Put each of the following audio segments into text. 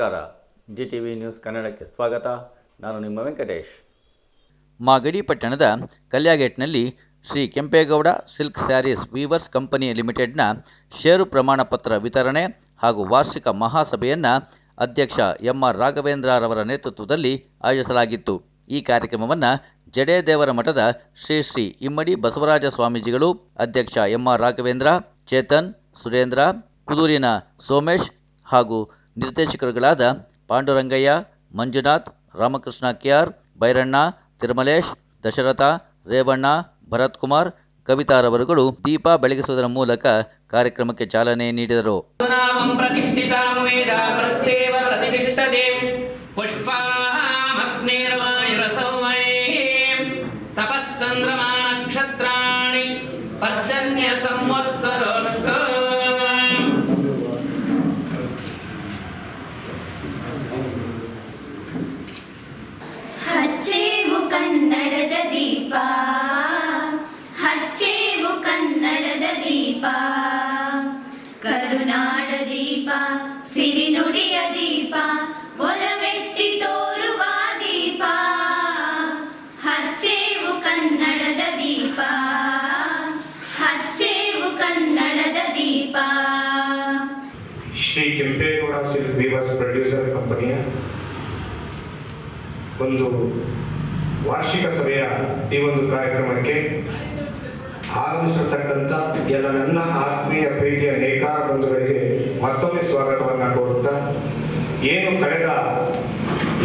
ನಮಸ್ಕಾರ. G T V news ಕನ್ನಡಕ್ಕೆ ಸ್ವಾಗತ. ನಾನು ನಿಮ್ಮ ವೆಂಕಟೇಶ್. ಮಾಗಡಿ ಪಟ್ಟಣದ ಕಲ್ಯಾಗೇಟ್ನಲ್ಲಿ Shri Kempegowda silk sarees weavers company ಲಿಮಿಟೆಡ್ನ ಷೇರು ಪ್ರಮಾಣ ಪತ್ರ ವಿತರಣೆ ಹಾಗೂ ವಾರ್ಷಿಕ ಮಹಾಸಭೆಯನ್ನು ಅಧ್ಯಕ್ಷ ಎಂ ಆರ್ ರಾಘವೇಂದ್ರರವರ ನೇತೃತ್ವದಲ್ಲಿ ಆಯೋಜಿಸಲಾಗಿತ್ತು. ಈ ಕಾರ್ಯಕ್ರಮವನ್ನು ಜಡೇದೇವರ ಮಠದ ಶ್ರೀ ಶ್ರೀ ಇಮ್ಮಡಿ ಬಸವರಾಜ ಸ್ವಾಮೀಜಿಗಳು ಅಧ್ಯಕ್ಷ ಎಂ ಆರ್ ರಾಘವೇಂದ್ರ, ಚೇತನ್, ಸುರೇಂದ್ರ, ಕುದೂರಿನ ಸೋಮೇಶ್ ಹಾಗೂ ನಿರ್ದೇಶಕರುಗಳಾದ ಪಾಂಡುರಂಗಯ್ಯ, ಮಂಜುನಾಥ್, ರಾಮಕೃಷ್ಣ ಕೆಆರ್ ಭೈರಣ್ಣ ತಿರುಮಲೇಶ್, ದಶರಥ, ರೇವಣ್ಣ, ಭರತ್ ಕುಮಾರ್ ಕವಿತಾರವರುಗಳು ದೀಪ ಬೆಳಗಿಸುವುದರ ಮೂಲಕ ಕಾರ್ಯಕ್ರಮಕ್ಕೆ ಚಾಲನೆ ನೀಡಿದರು. नामं ಕನ್ನಡದ ದೀಪ. ಹಚ್ಚೇವು ಕನ್ನಡದ ದೀಪ. ಕರುನಾಡ ದೀಪ, ಸಿರಿನುಡಿಯ ದೀಪ, ಒಲವೆತ್ತಿ ತೋರುವ ದೀಪ. ಹಚ್ಚೇವು ಕನ್ನಡದ ದೀಪ. ಹಚ್ಚೇವು ಕನ್ನಡದ ದೀಪ. Shri Kempegowda silk weavers producer ಕಂಪನಿಯ ಒಂದು ವಾರ್ಷಿಕ ಸಭೆಯ ಈ ಒಂದು ಕಾರ್ಯಕ್ರಮಕ್ಕೆ ಆಗಮಿಸಿರ್ತಕ್ಕಂಥ ಎಲ್ಲ ನನ್ನ ಆತ್ಮೀಯ ಪ್ರೀತಿಯ ನೇಕಾರ ಬಂಧುಗಳಿಗೆ ಮತ್ತೊಮ್ಮೆ ಸ್ವಾಗತವನ್ನು ಕೋರುತ್ತಾ, ಏನು ಕಳೆದ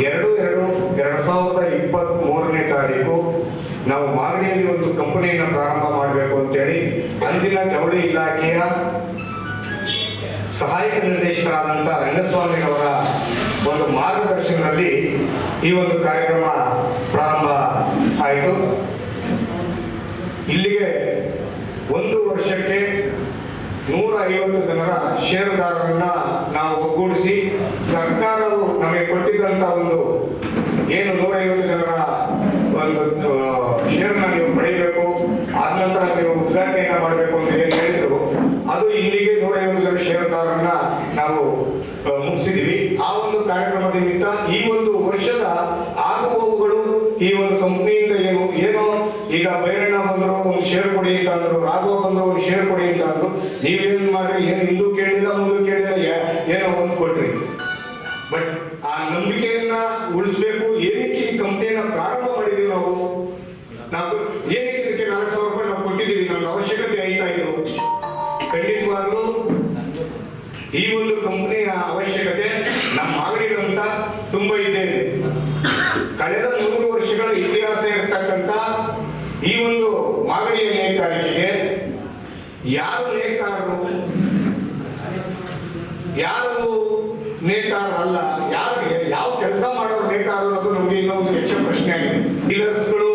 ಎರಡು ಎರಡು ಎರಡು ಸಾವಿರದ ಇಪ್ಪತ್ತ್ ಮೂರನೇ ತಾರೀಕು ನಾವು ಮಾಗಡಿಯಲ್ಲಿ ಒಂದು ಕಂಪನಿಯನ್ನು ಪ್ರಾರಂಭ ಮಾಡಬೇಕು ಅಂತೇಳಿ ಅಂದಿನ ಜವಳಿ ಇಲಾಖೆಯ ಸಹಾಯಕ ನಿರ್ದೇಶಕರಾದಂಥ ರಂಗಸ್ವಾಮಿ ಅವರ ಒಂದು ಮಾರ್ಗದರ್ಶನದಲ್ಲಿ ಈ ಒಂದು ಕಾರ್ಯಕ್ರಮ ಪ್ರಾರಂಭ ಆಯಿತು. ಇಲ್ಲಿಗೆ ಒಂದು ವರ್ಷಕ್ಕೆ ನೂರ ಐವತ್ತು ಜನರ ಷೇರುದಾರರನ್ನ ನಾವು ಒಗ್ಗೂಡಿಸಿ ಸರ್ಕಾರವು ನಮಗೆ ಕೊಟ್ಟಿದ್ದಂಥ ಒಂದು ಏನು ತುಂಬಾ ಇದೆ. ಕಳೆದ ನೂರು ವರ್ಷಗಳ ಇತಿಹಾಸ ಇರತಕ್ಕಂತ ಈ ಒಂದು ಮಾಗಡಿಯ ನೇಕಾರಿಕೆಗೆ ಯಾರು ನೇಕಾರರು? ಯಾರು ನೇಕಾರ ಅಲ್ಲ ಯಾರು ಯಾವ ಕೆಲಸ ಮಾಡೋರು ನೇಕಾರ ಅನ್ನೋದು ನಮಗೆ ಇನ್ನೊಂದು ಹೆಚ್ಚು ಪ್ರಶ್ನೆ ಆಗಿದೆ. ಡೀಲರ್ಸ್ಗಳು,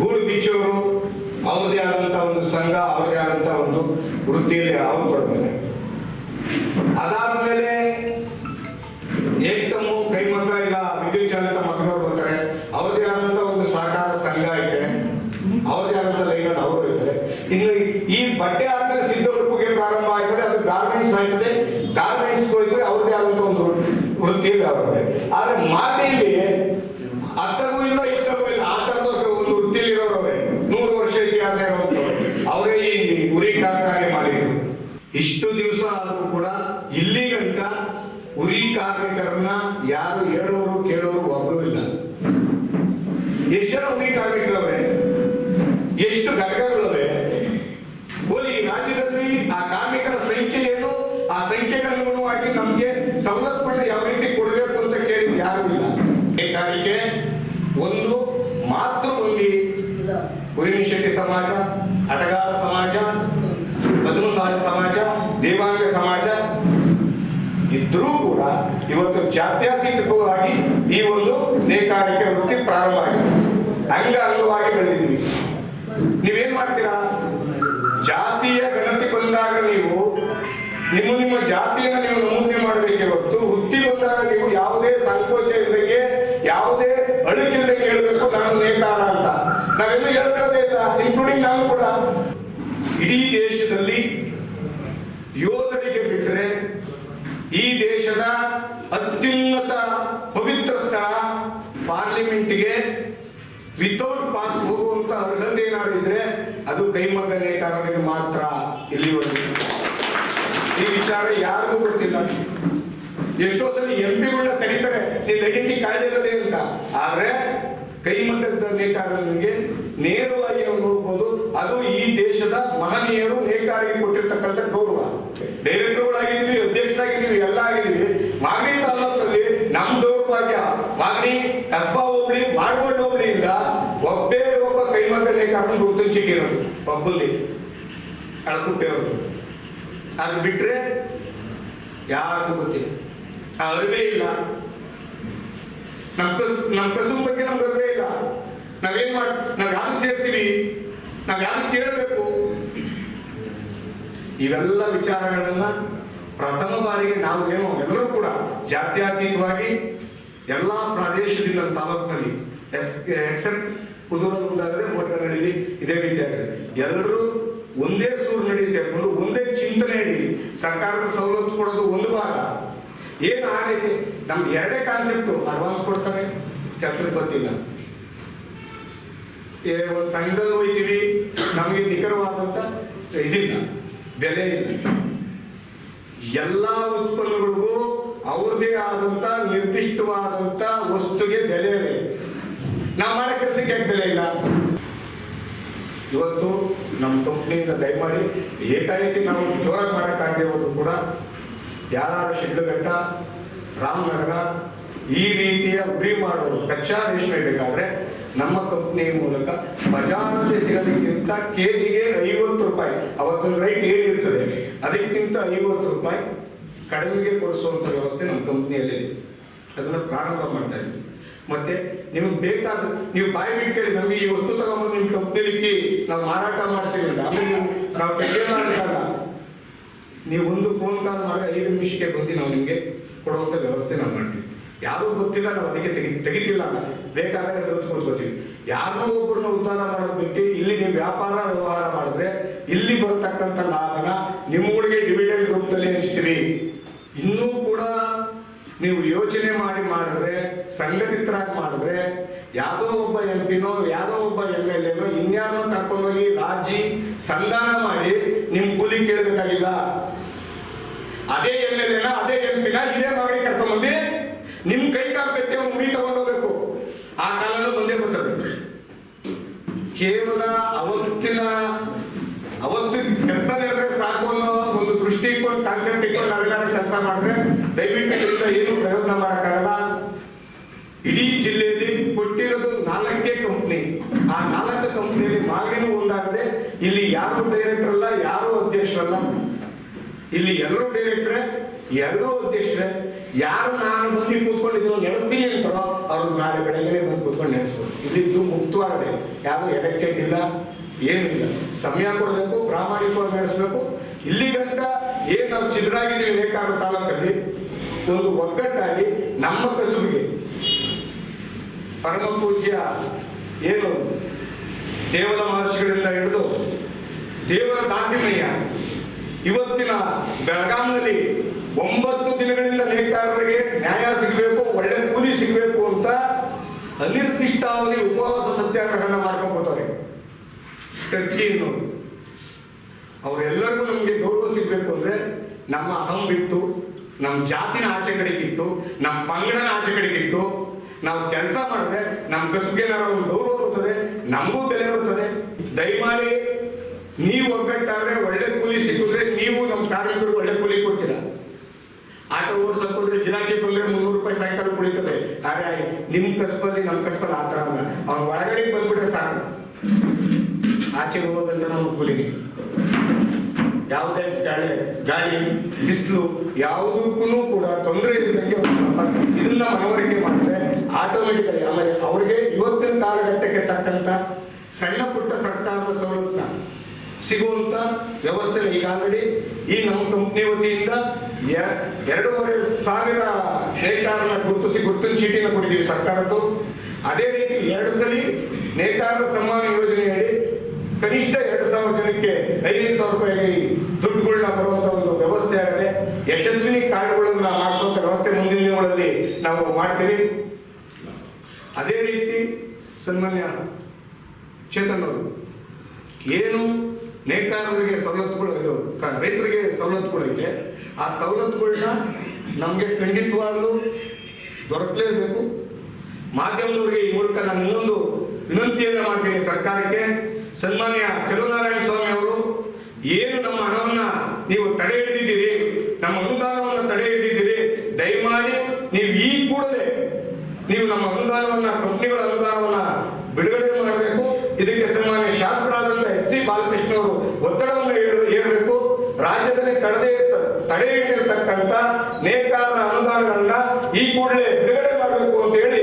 ಗೂಡು ಬಿಚ್ಚೋರು ಅವರದೇ ಆದಂತ ಒಂದು ಸಂಘ, ಅವರದೇ ಆದಂತ ಒಂದು ವೃತ್ತಿಯಲ್ಲಿ ಅವರು ಕೊಡ್ತಾರೆ ಅದಾದ್ಮೇಲೆ ಏಕ್ತಮ್ಮು ಕೈಮಗ್ಗ ಇಲ್ಲ ವಿದ್ಯುತ್ ಚಾಲಿತ ಮಕ್ಕಳವ್ರು ಬರ್ತಾರೆ ಅವ್ರದೇ ಆದಂತ ಒಂದು ಸಹಕಾರ ಸಂಘ ಐತೆ ಅವ್ರದೇ ಆದಂತ ಲೈನ್ ಅವರು ಇರ್ತಾರೆ ಇನ್ನು ಈ ಬಟ್ಟೆ ಆದ್ಮೇಲೆ ಸಿದ್ಧ ಉಡುಪಿಗೆ ಪ್ರಾರಂಭ ಆಗ್ತದೆ ಅದು ಗಾರ್ಮೆಂಟ್ಸ್ ಆಗ್ತದೆ ಗಾರ್ಮೆಂಟ್ಸ್ ಹೋಯ್ತದೆ ಅವ್ರದೇ ಆದಂತ ಒಂದು ವೃತ್ತಿ ಆಗುತ್ತೆ ಆದ್ರೆ ಮಾತೆಯಲ್ಲಿ ಅತ್ತಗೂ ಇಲ್ಲ ಇತ್ತಗೂ ಇಲ್ಲ, ಆ ತರದ ಒಂದು ವೃತ್ತಿಲಿ ಇರೋರವರೇ ನೂರು ವರ್ಷ ಇತಿಹಾಸ ಇರುವಂತವ್ರು ಅವರೇ ಈ ಉರಿ ಕಾರ್ಖಾನೆ ಮಾಡಿದ್ರು ಇಷ್ಟು ದಿವಸ ಆದರೂ ಕೂಡ ಇಲ್ಲಿ ಗಂಟ ಉರಿ ಕಾರ್ಮಿಕರನ್ನ ಯಾರು ಹೇಳೋರು, ಕೇಳೋರು ಒಬ್ರು ಇಲ್ಲ ಎಷ್ಟು ಜನ ಉರಿ ಕಾರ್ಮಿಕರವೆ ಎಷ್ಟು ಘಟಕಗಳವೆ ಹೋಲಿ ಈ ರಾಜ್ಯದಲ್ಲಿ ಆ ಕಾರ್ಮಿಕರ ಸಂಖ್ಯೆ ಏನು ಆ ಸಂಖ್ಯೆಗೆ ಅನುಗುಣವಾಗಿ ನಮ್ಗೆ ಸವಲತ್ತುಗಳನ್ನ ಯಾವ ರೀತಿ ಕೊಡಬೇಕು ಅಂತ ಕೇಳಿದ್ ಯಾರು ಇಲ್ಲ ನೇಕಾರಿಕೆ ಒಂದು ಮಾತೃಭೂಮಿ ಶೆಟ್ಟಿ ಸಮಾಜ ಅಟಗಾರ ಸಮಾಜ ಮಧುಮಸಾರಿ ಸಮಾಜ ದೇವಾಂಗ ಸಮಾಜ ಇದ್ರೂ ಕೂಡ ಇವತ್ತು ಜಾತ್ಯತೀತವಾಗಿ ಈ ಒಂದು ನೇಕಾರಿಕೆ ವೃತ್ತಿ ಪ್ರಾರಂಭ ಆಗಿದೆ ಅಂಗ ಅಂಗವಾಗಿ ಬೆಳೆದಿದ್ವಿ ನೀವೇನ್ ಮಾಡ್ತೀರಾ? ಜಾತಿಯ ಗಣತಿ ಬಂದಾಗ ನೀವು, ನಿಮ್ಮ ನಿಮ್ಮ ಜಾತಿಯನ್ನ ನೀವು ನಮೂದನೆ ಮಾಡಬೇಕೆ ಹೊರತು ಹುಟ್ಟಿ ಬಂದಾಗ ನೀವು ಯಾವುದೇ ಸಂಕೋಚ ಇಲ್ಲದೆ ಯಾವುದೇ ಅಳುಕಿಲ್ಲದೆ ಹೇಳಬೇಕು, ನಾನು ನೇತಾರ ಅಂತ. ನಾವೆಲ್ಲ ಹೇಳ್ಕೊಳ್ಳೋದೇ ಇಲ್ಲ ಇನ್ಕ್ಲೂಡಿಂಗ್ ನಾನು ಕೂಡ. ಇಡೀ ದೇಶದಲ್ಲಿ ಯೋಧರಿಗೆ ಬಿಟ್ಟರೆ ಈ ದೇಶದ ಅತ್ಯುನ್ನತ ಪವಿತ್ರ ಸ್ಥಳ ಪಾರ್ಲಿಮೆಂಟ್ಗೆ ವಿತೌಟ್ ಪಾಸ್ ಹೋಗುವಂತ ಅರ್ಹತೆ ಏನಾದ್ರು ಇದ್ರೆ ಅದು ಕೈಮಗ್ಗ ನೇಕಾರರಿಗೆ ಮಾತ್ರ ಇಲ್ಲಿವರೆಗೂ ಈ ವಿಚಾರ ಯಾರಿಗೂ ಗೊತ್ತಿಲ್ಲ. ಎಷ್ಟೋ ಸಲ ಎಂ ಪಿಗಳನ್ನ ತೆಗಿತಾರೆ ನಿನ್ನ ಐಡೆಂಟಿ ಕಾರ್ಡ್ ಇಲ್ಲದೆ ಅಂತ. ಆದ್ರೆ ಕೈಮಗ್ಗದ ನೇಕಾರನಿಗೆ ನೇರವಾಗಿ ಅವ್ರು ನೋಡ್ಬೋದು, ಅದು ಈ ದೇಶದ ಮಹನೀಯರು ನೇಕಾರಿಗೆ ಕೊಟ್ಟಿರ್ತಕ್ಕಂಥ ಗೌರವ. ಡೈರೆಕ್ಟರ್ಗಳಾಗಿದ್ದೀವಿ, ಅಧ್ಯಕ್ಷರಾಗಿದ್ದೀವಿ, ಎಲ್ಲ ಆಗಿದ್ದೀವಿ. ಮಾಗಡಿ ತಾಲೂಕಲ್ಲಿ ನಮ್ಮ ದೌರ್ಭಾಗ್ಯ, ಮಾಗಡಿ ಕಸ್ಬಾ ಹೋಬಳಿ ಮಾಡ್ಕೊಂಡು ಹೋಬಳಿಯಿಂದ ಕೈಮಗ್ಗ ನೇಕಾರನ ಗುರುತಿಸಿರೋದು ಒಬ್ಬಲ್ಲಿ ಅವರು ಅದು ಬಿಟ್ಟರೆ ಯಾರಿಗೂ ಗೊತ್ತಿಲ್ಲ. ಆ ಅರಿವೇ ಇಲ್ಲ. ನಮ್ಮ ಕಸು ನಮ್ಮ ಕಸು ಬಗ್ಗೆ ನಮ್ಗೆ ಅರಿವೇ ಇಲ್ಲ. ನಾವೇನ್ ಮಾಡ್, ನಾವು ಯಾವ್ದು ಸೇರ್ತೀವಿ? ನಾವು ಯಾವ್ದು ಕೇಳಬೇಕು? ಇವೆಲ್ಲ ವಿಚಾರಗಳನ್ನ ಪ್ರಥಮ ಬಾರಿಗೆ ನಾವು ಏನೋ, ಎಲ್ಲರೂ ಕೂಡ ಜಾತ್ಯತೀತವಾಗಿ ಎಲ್ಲಾ ಪ್ರಾದೇಶದಿಂದ ತಾಲೂಕಿನಲ್ಲಿ ಎಕ್ಸೆಪ್ಟ್ ಕುದೂರಲ್ಲಿ ಮುಂದಾಗದೆ ಮೋಟರ್ನಲ್ಲಿ ಇದೇ ರೀತಿಯಾಗಿದೆ ಎಲ್ಲರೂ ಒಂದೇ ಸೂರು ನಡಿ ಸೇರ್ಕೊಂಡು ಒಂದೇ ಚಿಂತನೆ ಇಡಿ. ಸರ್ಕಾರದ ಸವಲತ್ತು ಕೊಡೋದು ಒಂದು ಭಾಗ. ಏನು ಆಗೈತೆ ನಮ್ಗೆ ಎರಡೇ ಕಾನ್ಸೆಪ್ಟು ಅಡ್ವಾನ್ಸ್ ಕೊಡ್ತಾರೆ, ಕೆಲಸಕ್ಕೆ ಗೊತ್ತಿಲ್ಲ ಒಂದು ಸಂಘದಲ್ಲಿ ಹೋಯ್ತೀವಿ, ನಮಗೆ ನಿಖರವಾದಂತ ಇದಿಲ್ಲ, ಬೆಲೆ ಇಲ್ಲ. ಎಲ್ಲ ಉತ್ಪನ್ನಗಳಿಗೂ ಅವ್ರದೇ ಆದಂತ ನಿರ್ದಿಷ್ಟವಾದಂತ ವಸ್ತುಗೆ ಬೆಲೆ ಇದೆ ನಾವು ಮಾಡೋ ಕೆಲಸಕ್ಕೆ ಇಲ್ಲ? ಇವತ್ತು ನಮ್ಮ ಕಂಪ್ನಿಯಿಂದ ದಯಮಾಡಿ ಏಕಾಏಕಿ ನಾವು ಜೋರಾಗಿ ಮಾಡೋಕ್ಕಾಗಿರೋದು ಕೂಡ ಯಾರು ಶಿಡ್ಲಘಟ್ಟ, ರಾಮನಗರ ಈ ರೀತಿಯ ಉರಿ ಮಾಡೋರು, ಕಚ್ಚಾ ರೇಷ್ಮೆ ಬೇಕಾದ್ರೆ ನಮ್ಮ ಕಂಪ್ನಿ ಮೂಲಕ ಬಜಾರ್ನಲ್ಲಿ ಸಿಗೋದಕ್ಕಿಂತ ಕೆ ಜಿಗೆ ಐವತ್ತು ರೂಪಾಯಿ ಅವತ್ತಿನ ರೈಟ್ ಏನಿರ್ತದೆ, ಅದಕ್ಕಿಂತ ಐವತ್ತು ರೂಪಾಯಿ ಕಡಿಮೆಗೆ ಕೊಡಿಸುವಂಥ ವ್ಯವಸ್ಥೆ ನಮ್ಮ ಕಂಪ್ನಿಯಲ್ಲಿದೆ. ಅದನ್ನು ಪ್ರಾರಂಭ ಮಾಡ್ತಾ ಇದ್ದೀವಿ ಮತ್ತೆ ನಿಮ್ಗೆ ಬೇಕಾದ ನೀವು ಬಾಯಿ ಬಿಟ್ಟು ಕೇಳಿ, ನಮಗೆ ಈ ವಸ್ತು ತಗೊಂಡು ನಿಮ್ಮ ಕಂಪ್ನಿಲಿಕ್ಕಿ ನಾವು ಮಾರಾಟ ಮಾಡ್ತೀವಿ ಆಮೇಲೆ ನೀವು ಅಂತಲ್ಲ ನೀವು ಒಂದು ಫೋನ್ ಕಾಲ್ ಮಾಡಿ ಐದು ನಿಮಿಷಕ್ಕೆ ಬಂದು ನಾವು ನಿಮಗೆ ಕೊಡುವಂಥ ವ್ಯವಸ್ಥೆ ನಾವು ಮಾಡ್ತೀವಿ. ಯಾರೂ ಗೊತ್ತಿಲ್ಲ, ನಾವು ಅದಕ್ಕೆ ತೆಗಿ ತೆಗಿತಿಲ್ಲ ಬೇಕಾದಾಗ ತೆಗೆದು ಯಾರನ್ನೂ ಒಬ್ಬರನ್ನ ಉದ್ಧಾರ ಮಾಡೋದು ಬಿಟ್ಟು ಇಲ್ಲಿ ನೀವು ವ್ಯಾಪಾರ ವ್ಯವಹಾರ ಮಾಡಿದ್ರೆ ಇಲ್ಲಿ ಬರತಕ್ಕಂಥ ಲಾಭನ ನಿಮ್ಮಗಳಿಗೆ ಡಿವಿಡೆಂಡ್ ರೂಪದಲ್ಲಿ ಹಂಚ್ತೀವಿ ಇನ್ನೂ ಕೂಡ ನೀವು ಯೋಚನೆ ಮಾಡಿ ಮಾಡಿದ್ರೆ, ಸಂಘಟಿತರಾಗಿ ಮಾಡಿದ್ರೆ, ಯಾವುದೋ ಒಬ್ಬ ಎಂ ಪಿನೋ, ಯಾವುದೋ ಒಬ್ಬ ಎಂ ಎಲ್ ಎನೋ, ಇನ್ಯಾರನೋ ಕರ್ಕೊಂಡೋಗಿ ರಾಜಿ ಸಂಧಾನ ಮಾಡಿ ನಿಮ್ ಕೂಲಿ ಕೇಳಬೇಕಾಗಿಲ್ಲ. ಅದೇ ಎಂ ಎಲ್ ಎನ, ಅದೇ ಎಂ ಪಿನ, ಇದೇ ಮಾಡಿ ಕರ್ಕೊಂಡ್ಬಂದು ನಿಮ್ ಕೈ ಕಾಲು ಮುಡಿ ತಗೊಂಡೋಗ್ಬೇಕು ಆ ಕಾಲನೂ ಮುಂದೆ ಬರ್ತದೆ. ಕೇವಲ ಅವತ್ತಿನ, ಅವತ್ತು ಕೆಲಸ ನಡೆದ್ರೆ ಸಾಕು ಅನ್ನೋ ಒಂದು ದೃಷ್ಟಿ ಇಟ್ಕೊಂಡು ಕಾನ್ಸೆಪ್ಟ್ ಇಟ್ಕೊಂಡು ನಾವೆಲ್ಲ ಕೆಲಸ ಮಾಡಿದ್ರೆ ದಯವಿಟ್ಟು ಏನು ಪ್ರಯೋಜನ ಮಾಡೋಕ್ಕಾಗಲ್ಲ. ಇಡೀ ಜಿಲ್ಲೆಯಲ್ಲಿ ಕೊಟ್ಟಿರೋದು ನಾಲ್ಕೇ ಕಂಪ್ನಿ ಆ ನಾಲ್ಕು ಕಂಪ್ನಿಯಲ್ಲಿ ಮಾಗಡಿನೂ ಒಂದಾಗದೆ ಇಲ್ಲಿ ಯಾರು ಡೈರೆಕ್ಟರ್ ಅಲ್ಲ, ಯಾರು ಅಧ್ಯಕ್ಷರಲ್ಲ ಇಲ್ಲಿ ಎಲ್ಲರೂ ಡೈರೆಕ್ಟ್ರೆ ಎಲ್ಲರೂ ಅಧ್ಯಕ್ಷರೇ. ಯಾರು ನಾನು ಬಂದು ಕೂತ್ಕೊಂಡಿದ್ದೀನೋ ನಡೆಸ್ತೀನಿ ಅಂತಾರೋ ಅವ್ರು ನಾಳೆ ಬೆಳಗ್ಗೆ ಬಂದು ಕೂತ್ಕೊಂಡು ನಡೆಸ್ಬೋದು. ಇಲ್ಲಿದ್ದು ಮುಕ್ತವಾಗದೆ. ಯಾರು ಎಲೆಕ್ಟೆಡ್ ಇಲ್ಲ, ಏನಿಲ್ಲ. ಸಮಯ ಕೊಡಬೇಕು, ಪ್ರಾಮಾಣಿಕವಾಗಿ ನಡೆಸಬೇಕು. ಇಲ್ಲಿ ಗಂಟ ಏನ್ ನಾವು ಚಿದ್ರಾಗಿದ್ದೀವಿ ನೇಕಾರ ತಾಲೂಕಲ್ಲಿ ಒಂದು ಒಗ್ಗಟ್ಟಾಗಿ ನಮ್ಮ ಕಸುಬಿಗೆ ಪರಮ ಪೂಜ್ಯ ಏನು ದೇವರ ಮಹರ್ಷಿಗಳಿಂದ ಹಿಡಿದು ದೇವರ ದಾಸಿಮಯ್ಯ ಇವತ್ತಿನ ಬೆಳಗಾಂನಲ್ಲಿ ಒಂಬತ್ತು ದಿನಗಳಿಂದ ನೇಕಾರರಿಗೆ ನ್ಯಾಯ ಸಿಗಬೇಕು, ಒಳ್ಳೆ ಕೂಲಿ ಸಿಗಬೇಕು ಅಂತ ಅನಿರ್ದಿಷ್ಟಾವಧಿ ಉಪವಾಸ ಸತ್ಯಾಗ್ರಹನ ಮಾಡ್ಕೊಂಡ್ಬೋತಾರೆ ಟರ್ಕಿ ಅನ್ನೋರು ಅವರೆಲ್ಲರಿಗೂ ನಮಗೆ ಸಿಗಬೇಕು ಅಂದ್ರೆ ನಮ್ಮ ಅಹಂ ಬಿಟ್ಟು ನಮ್ಮ ಜಾತಿನ ಆಚೆ ಕಡೆಗಿಟ್ಟು ನಮ್ಮ ಪಂಗಡನ ಆಚೆ ಕಡೆಗಿಟ್ಟು ನಾವು ಕೆಲಸ ಮಾಡಿದ್ರೆ ನಮ್ಮ ಕಸುಬಿಗೆ ಒಂದು ಗೌರವ ಬರ್ತದೆ, ನಮಗೂ ಬೆಲೆ ಬರ್ತದೆ. ದಯಮಾಡಿ ನೀವು ಒಗ್ಗಟ್ಟಾದ್ರೆ ಒಳ್ಳೆ ಕೂಲಿ ಸಿಕ್ಕಿದ್ರೆ ನೀವು ನಮ್ಮ ಕಾರ್ಮಿಕರು ಒಳ್ಳೆ ಕೂಲಿ ಕೊಡ್ತೀರ. ಆಟೋ ಓಡಿಸಕ್ ಹೋದ್ರೆ ಗಿರಾಕಿ ಬಂದ್ರೆ ಮುನ್ನೂರು ರೂಪಾಯಿ ಸಾಯಂಕಾಲ ಕುಳಿತದೆ. ಆದರೆ ನಿಮ್ ಕಸ್ಬಲ್ಲಿ ನಮ್ಮ ಕಸ್ಬಲ್ಲಿ ಆ ಥರ ಅಲ್ಲ. ಅವ್ನ ಒಳಗಡೆ ಬಂದ್ಬಿಟ್ರೆ ಸಾಕು. ಆಚೆ ಹೋಗೋದಂತ ನಮ್ಮ ಕೂಲಿಗೆ. ಯಾವುದೇ ಗಾಳಿ ಗಾಳಿ, ಬಿಸಿಲು ಯಾವುದಕ್ಕೂ ಕೂಡ ತೊಂದರೆ ಇಲ್ಲದಂಗೆ ಇದನ್ನ ಮನವರಿಕೆ ಮಾಡಿದ್ರೆ ಆಟೋಮೆಟಿಕಲಿ ಆಮೇಲೆ ಅವರಿಗೆ ಇವತ್ತಿನ ಕಾಲಘಟ್ಟಕ್ಕೆ ತಕ್ಕಂತ ಸಣ್ಣ ಪುಟ್ಟ ಸರ್ಕಾರದ ಸವಲತ್ತನ್ನ ಸಿಗುವಂತ ವ್ಯವಸ್ಥೆ ಈಗ ಆಲ್ರೆಡಿ ಈ ನಮ್ಮ ಕಂಪ್ನಿ ವತಿಯಿಂದ ಎರಡೂವರೆ ಸಾವಿರ ನೇಕಾರನ ಗುರುತಿಸಿ ಗುರುತಿನ ಚೀಟಿನ ಕೊಟ್ಟಿದ್ದೀವಿ ಸರ್ಕಾರದ್ದು. ಅದೇ ರೀತಿ ಎರಡು ಸಲ ನೇಕಾರರ ಸಮ್ಮಾನ ಯೋಜನೆಯಡಿ ಕನಿಷ್ಠ ಎರಡು ಸಾವಿರ ಜನಕ್ಕೆ ಐದೈದು ಸಾವಿರ ರೂಪಾಯಿ ದುಡ್ಡುಗಳನ್ನ ಬರುವಂತ ಒಂದು ವ್ಯವಸ್ಥೆ ಆಗಿದೆ ಯಶಸ್ವಿನಿ ಕಾರ್ಡ್ಗಳನ್ನ ಮಾಡಿಸುವಂತ ವ್ಯವಸ್ಥೆ ಮುಂದಿನ ದಿನಗಳಲ್ಲಿ ನಾವು ಮಾಡ್ತೀವಿ. ಅದೇ ರೀತಿ ಸನ್ಮಾನ್ಯ ಚೇತನ್ ಅವರು, ಏನು ನೇಕಾರರಿಗೆ ಸವಲತ್ತುಗಳು, ಇದು ರೈತರಿಗೆ ಸವಲತ್ತುಗಳೈತೆ ಆ ಸವಲತ್ತುಗಳನ್ನ ನಮಗೆ ಖಂಡಿತವಾಗ್ಲೂ ದೊರಕಲೇಬೇಕು. ಮಾಧ್ಯಮದವರಿಗೆ ಈ ಮೂಲಕ ನಾನು ಇನ್ನೊಂದು ವಿನಂತಿಯನ್ನ ಮಾಡ್ತೀನಿ ಸರ್ಕಾರಕ್ಕೆ. ಸನ್ಮಾನ್ಯ ಚಲುವನಾರಾಯಣ ಸ್ವಾಮಿ ಅವರು ಏನು ನಮ್ಮ ಹಣವನ್ನ ನೀವು ತಡೆ ಹಿಡಿದಿದ್ದೀರಿ ನಮ್ಮ ಅನುದಾನವನ್ನ ತಡೆ ಹಿಡಿದಿದ್ದೀರಿ ದಯಮಾಡಿ ನೀವು ಈ ಕೂಡಲೇ ನೀವು ನಮ್ಮ ಅನುದಾನವನ್ನ ಕಂಪ್ನಿಗಳ ಅನುದಾನವನ್ನ ಬಿಡುಗಡೆ ಮಾಡಬೇಕು ಇದಕ್ಕೆ ಸನ್ಮಾನ್ಯ ಶಾಸಕರಾದಂತ ಎಚ್ ಸಿ ಬಾಲಕೃಷ್ಣ ಅವರು ಒತ್ತಡವನ್ನು ಏರು- ಏರಬೇಕು ರಾಜ್ಯದಲ್ಲಿ ತಡೆದೇ ತಡೆ ಹಿಡಿದಿರತಕ್ಕಂತ ನೇಕಾರರ ಅನುದಾನಗಳನ್ನ ಈ ಕೂಡಲೇ ಬಿಡುಗಡೆ ಮಾಡಬೇಕು ಅಂತ ಹೇಳಿ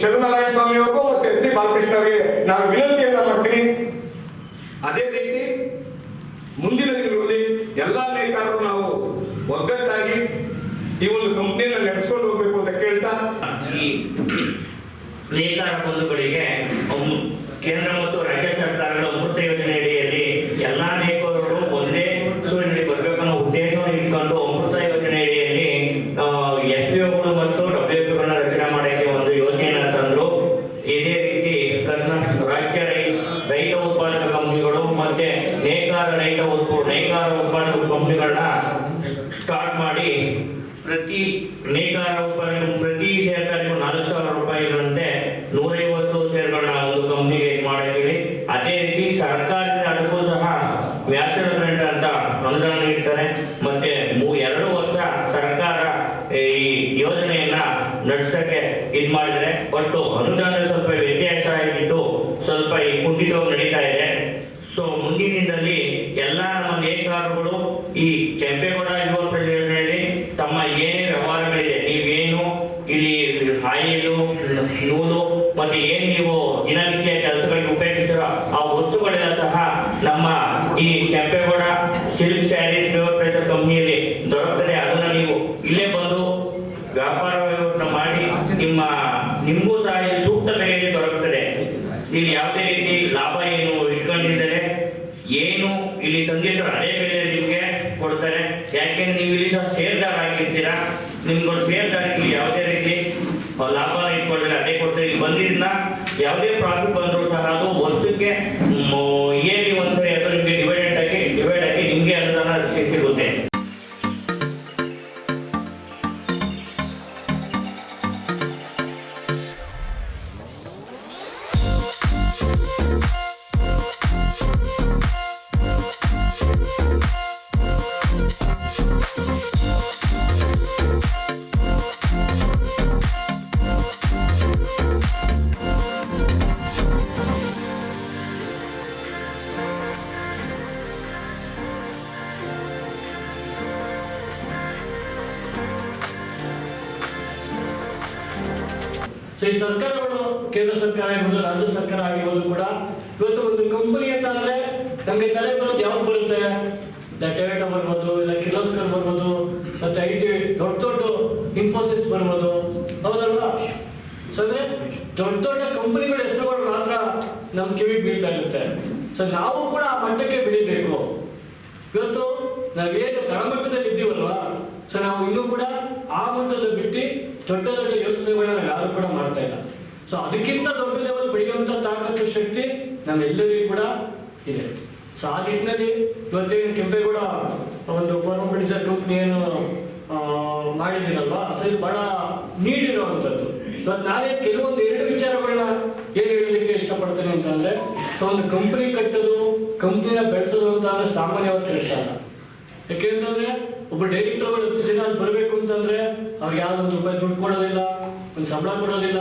ಚಂದ್ರನಾರಾಯಣ ಸ್ವಾಮಿ ಅವ್ರಿಗೂ ಮತ್ತೆ ಎಚ್ ಸಿ ಬಾಲಕೃಷ್ಣ ಅವರಿಗೆ ನಾನು ವಿನಂತಿಯನ್ನ ಮಾಡ್ತೀನಿ ಅದೇ ರೀತಿ ಮುಂದಿನ ದಿನಗಳಲ್ಲಿ ಎಲ್ಲಾ ನೇಕಾರರು ನಾವು ಒಗ್ಗಟ್ಟಾಗಿ ಈ ಒಂದು ಕಂಪ್ನಿಯನ್ನ ನಡೆಸ್ಕೊಂಡು ಹೋಗ್ಬೇಕು ಅಂತ ಕೇಳ್ತಾ ಈ ನೇಕಾರ ಬಂಧುಗಳಿಗೆ ಕೇಂದ್ರ ಮತ್ತು ರಾಜ್ಯ ಸರ್ಕಾರಗಳ ಅಮೃತ ಯೋಜನೆ ಸ್ವಲ್ಪ ಈ ಕುಂಠಿತವಾಗಿ ದೊಡ್ಡ ದೊಡ್ಡ ಇನ್ಫೋಸಿಸ್ ಬರ್ಬೋದು. ಹೌದಲ್ವಾ? ಸೊ ಅಂದ್ರೆ ದೊಡ್ಡ ದೊಡ್ಡ ಕಂಪನಿಗಳ ಹೆಸರುಗಳು ಮಾತ್ರ ನಮ್ ಕಿವಿ ಬೀಳ್ತಾ ಇರುತ್ತೆ. ಸೊ ನಾವು ಕೂಡ ಆ ಮಟ್ಟಕ್ಕೆ ಬೆಳಿಬೇಕು. ಇವತ್ತು ನಾವೇನು ತಳಮಟ್ಟದಲ್ಲಿ ಇದ್ದೀವಲ್ವಾ? ಸೊ ನಾವು ಇನ್ನೂ ಕೂಡ ಆ ಮಟ್ಟದ ಬಿಟ್ಟು ದೊಡ್ಡ ದೊಡ್ಡ ಯೋಚನೆಗಳನ್ನ ಯಾರು ಕೂಡ ಮಾಡ್ತಾ ಇಲ್ಲ. ಸೊ ಅದಕ್ಕಿಂತ ದೊಡ್ಡ ಲೆವೆಲ್ ಬೆಳೆಯುವಂತ ತಾಕತ್ತು, ಶಕ್ತಿ ನಮ್ಮೆಲ್ಲರಿಗೂ ಕೂಡ ಇದೆ. ಸೊ ಆ ನಿಟ್ಟಿನಲ್ಲಿ ಇವತ್ತೇನು ಕೆಂಪೇಗೌಡ ಒಂದು ಫಾರ್ಮಪಡಿಸರ್ ಕಂಪ್ನಿಯನ್ನು ಮಾಡಿದಿರಲ್ವಾ ಸೊ, ಇದು ಬಹಳ ನೀಡಿರುವಂಥದ್ದು. ಇವತ್ತು ನಾನೇ ಕೆಲವೊಂದು ಎರಡು ವಿಚಾರಗಳನ್ನ ಏನು ಹೇಳಲಿಕ್ಕೆ ಇಷ್ಟಪಡ್ತೇನೆ ಅಂತಂದ್ರೆ, ಸೊ, ಒಂದು ಕಂಪನಿ ಕಟ್ಟೋದು, ಕಂಪ್ನಿನ ಬೆಳೆಸೋದು ಅಂತ ಅಂದ್ರೆ ಸಾಮಾನ್ಯವಾದ ಕೆಲಸ ಅಲ್ಲ. ಯಾಕೆಂತಂದ್ರೆ, ಒಬ್ಬ ಡೈರೆಕ್ಟರ್ಗಳು ಹತ್ತು ಜನ ಬರಬೇಕು ಅಂತಂದ್ರೆ, ಅವ್ರಿಗೆ ಯಾವ್ದೊಂದು ರೂಪಾಯಿ ದುಡ್ಡು ಕೊಡೋದಿಲ್ಲ, ಒಂದು ಸಂಬಳ ಕೊಡೋದಿಲ್ಲ,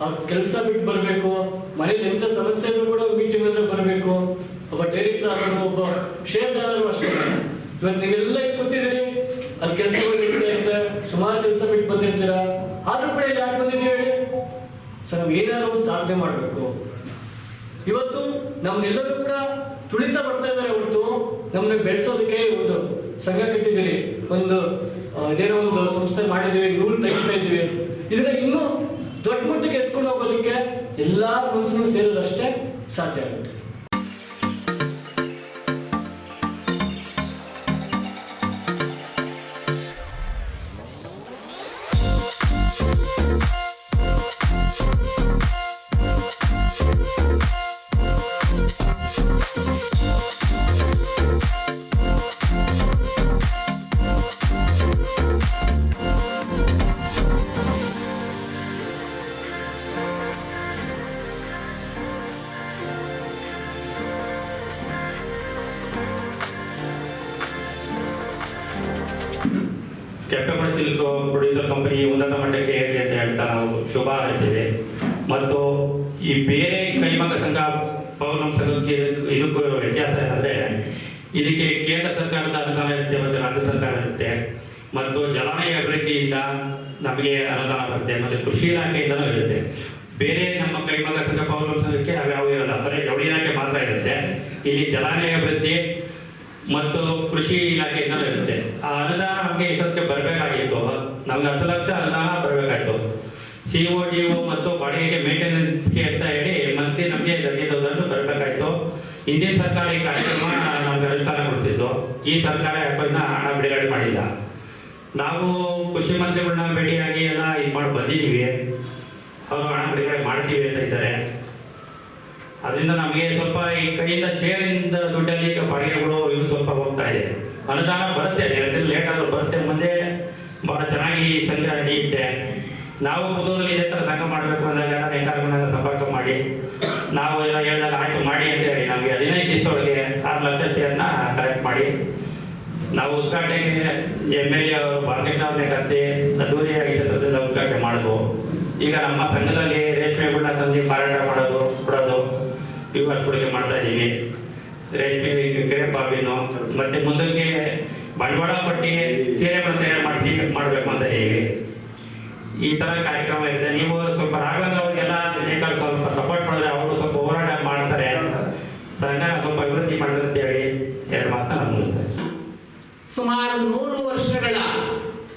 ಅವ್ರ ಕೆಲಸ ಬಿಟ್ಟು ಬರಬೇಕು, ಮನೇಲಿ ಎಂಥ ಸಮಸ್ಯೆಗಳು ಕೂಡ ಮೀಟಿಂಗ್ ಅಂದ್ರೆ ಬರಬೇಕು. ಒಬ್ಬ ಡೈರೆಕ್ಟರ್ ಆಗೋದು ಒಬ್ಬ ಶೇರ್ದಾರರು ಅಷ್ಟೇ. ಇವತ್ತು ನೀವೆಲ್ಲ ಕೂತಿದ್ದೀರಿ, ಅಲ್ಲಿ ಕೆಲಸಗಳು ಸೊ ನಾವು ಏನಾದ್ರು ಒಂದು ಸಾಧನೆ ಮಾಡಬೇಕು. ಇವತ್ತು ನಮ್ನೆಲ್ಲರೂ ಕೂಡ ತುಳಿತಾ ಬರ್ತಾ ಇದ್ದಾರೆ ಹೊರತು ನಮ್ಮನ್ನ ಬೆಳೆಸೋದಕ್ಕೆ ಒಂದು ಸಂಘ ಕಟ್ಟಿದ್ದೀರಿ. ಒಂದು ಇದೇನೋ ಒಂದು ಸಂಸ್ಥೆ ಮಾಡಿದ್ದೀವಿ ನೂರು ತೆಗಿತಾ ಇದ್ದೀವಿ. ಇದನ್ನ ಇನ್ನೂ ದೊಡ್ಡ ಮಟ್ಟಕ್ಕೆ ಎತ್ಕೊಂಡು ಹೋಗೋದಕ್ಕೆ ಎಲ್ಲ ಮನಸ್ಸನ್ನು ಸೇರೋದಷ್ಟೇ ಸಾಧ್ಯ ಆಗುತ್ತೆ. ಇಲ್ಲಿ ಜಲಾನಯ ವೃದ್ಧಿ ಮತ್ತು ಕೃಷಿ ಇಲಾಖೆಯಿಂದ ಇರುತ್ತೆ. ಆ ಅನುದಾನ ನಮಗೆ ಇದಕ್ಕೆ ಬರಬೇಕಾಗಿತ್ತು. ನಮ್ಗೆ ಹತ್ತು ಲಕ್ಷ ಅನುದಾನ ಬರಬೇಕಾಯ್ತು ಸಿ ಒ ಡಿ ಒ ಮತ್ತು ಬಾಡಿಗೆಗೆ ಮೇಂಟೆನೆನ್ಸ್ಗೆ ಅಂತ ಹೇಳಿ ಮಂತ್ಲಿ ನಮಗೆ ತೌಸಂಡ್ ಬರಬೇಕಾಯ್ತು ಹಿಂದಿನ ಸರ್ಕಾರ ಈ ಕಾರ್ಯಕ್ರಮ ನಮ್ಗೆ ಅನುಷ್ಠಾನಗೊಳಿಸಿದ್ದು ಈ ಸರ್ಕಾರ ಯಾಕಂದ್ರೆ ಹಣ ಬಿಡುಗಡೆ ಮಾಡಿಲ್ಲ. ನಾವು ಕೃಷಿ ಮಂತ್ರಿಗಳನ್ನ ಭೇಟಿಯಾಗಿ ಎಲ್ಲ ಇದು ಮಾಡಿ ಬಂದಿದ್ದೀವಿ. ಅವರು ಹಣ ಬಿಡುಗಡೆ ಮಾಡ್ತೀವಿ ಅಂತ ಇದ್ದಾರೆ. ಅದರಿಂದ ನಮಗೆ ಸ್ವಲ್ಪ ಈ ಕೈಯಿಂದ ಶೇರಿಂದ ದುಡ್ಡಲ್ಲಿ ಈಗ ಬಾಡಿಗೆಗಳು ಇದು ಸ್ವಲ್ಪ ಹೋಗ್ತಾ ಇದೆ. ಅನುದಾನ ಬರುತ್ತೆ ಲೇಟ್ ಆದರೂ ಬರುತ್ತೆ. ಮುಂದೆ ಬಹಳ ಚೆನ್ನಾಗಿ ಸಂಜೆ ನಡೆಯುತ್ತೆ ನಾವು ಪುದೂರಲ್ಲಿ ಇದೇ ಥರ ಸಂಘ ಮಾಡಬೇಕು ಅಂದಾಗ ನೇತಾರಗಳನ್ನ ಸಂಪರ್ಕ ಮಾಡಿ. ನಾವು ಎಲ್ಲ ಹೇಳಿದಾಗ ಆಯ್ತು, ಮಾಡಿ ಅಂತ ಹೇಳಿ. ನಮಗೆ ಹದಿನೈದು ದಿವಸದೊಳಗೆ ಆರು ಲಕ್ಷ ಶೇರ್ನ ಕಲೆಕ್ಟ್ ಮಾಡಿ. ನಾವು ಉದ್ಘಾಟನೆಗೆ ಎಂ ಎಲ್ ಎ ಅವರು ಮಾರ್ಕೆಟ್ ಅವ್ರನ್ನೇ ಕರೆಸಿ ಅದ್ದೂರಿಯಾಗಿ ಕ್ಷೇತ್ರದಿಂದ ಉದ್ಘಾಟನೆ ಮಾಡೋದು ಈಗ ನಮ್ಮ ಸಂಘದಲ್ಲಿ ರೇಷ್ಮೆಗಳನ್ನ ತಂದು ಮಾರಾಟ ಮಾಡೋದು ಕೊಡೋದು ಇವು ಅಷ್ಟುಗಳಿಗೆ ಮಾಡ್ತಾ ಇದ್ದೀವಿ ರೇಷ್ಮೆ ಬಾಬಿನು ಮತ್ತೆ ಮುಂದಕ್ಕೆ ಬಂಡವಾಳ ಪಟ್ಟಿ ಸೀರೆಗಳನ್ನು ತಯಾರು ಮಾಡಿಸಿ ಮಾಡಬೇಕು ಅಂತ ಇದ್ದೀವಿ ಈ ತರ ಕಾರ್ಯಕ್ರಮ ಇದೆ. ನೀವು ಸ್ವಲ್ಪ ರಾಘವೇಂದ್ರ ಅವ್ರಿಗೆಲ್ಲ ಸ್ವಲ್ಪ ಸಪೋರ್ಟ್ ಮಾಡಿದ್ರೆ ಅವರು ಸ್ವಲ್ಪ ಹೋರಾಟ ಮಾಡ್ತಾರೆ ಸಂಘ ಸ್ವಲ್ಪ ಅಭಿವೃದ್ಧಿ ಮಾಡಿದ್ರೆ ಅಂತ ಹೇಳಿ ಎರಡು ಮಾತನ್ನ ನಾನು ಸುಮಾರು ನೂರು ವರ್ಷಗಳ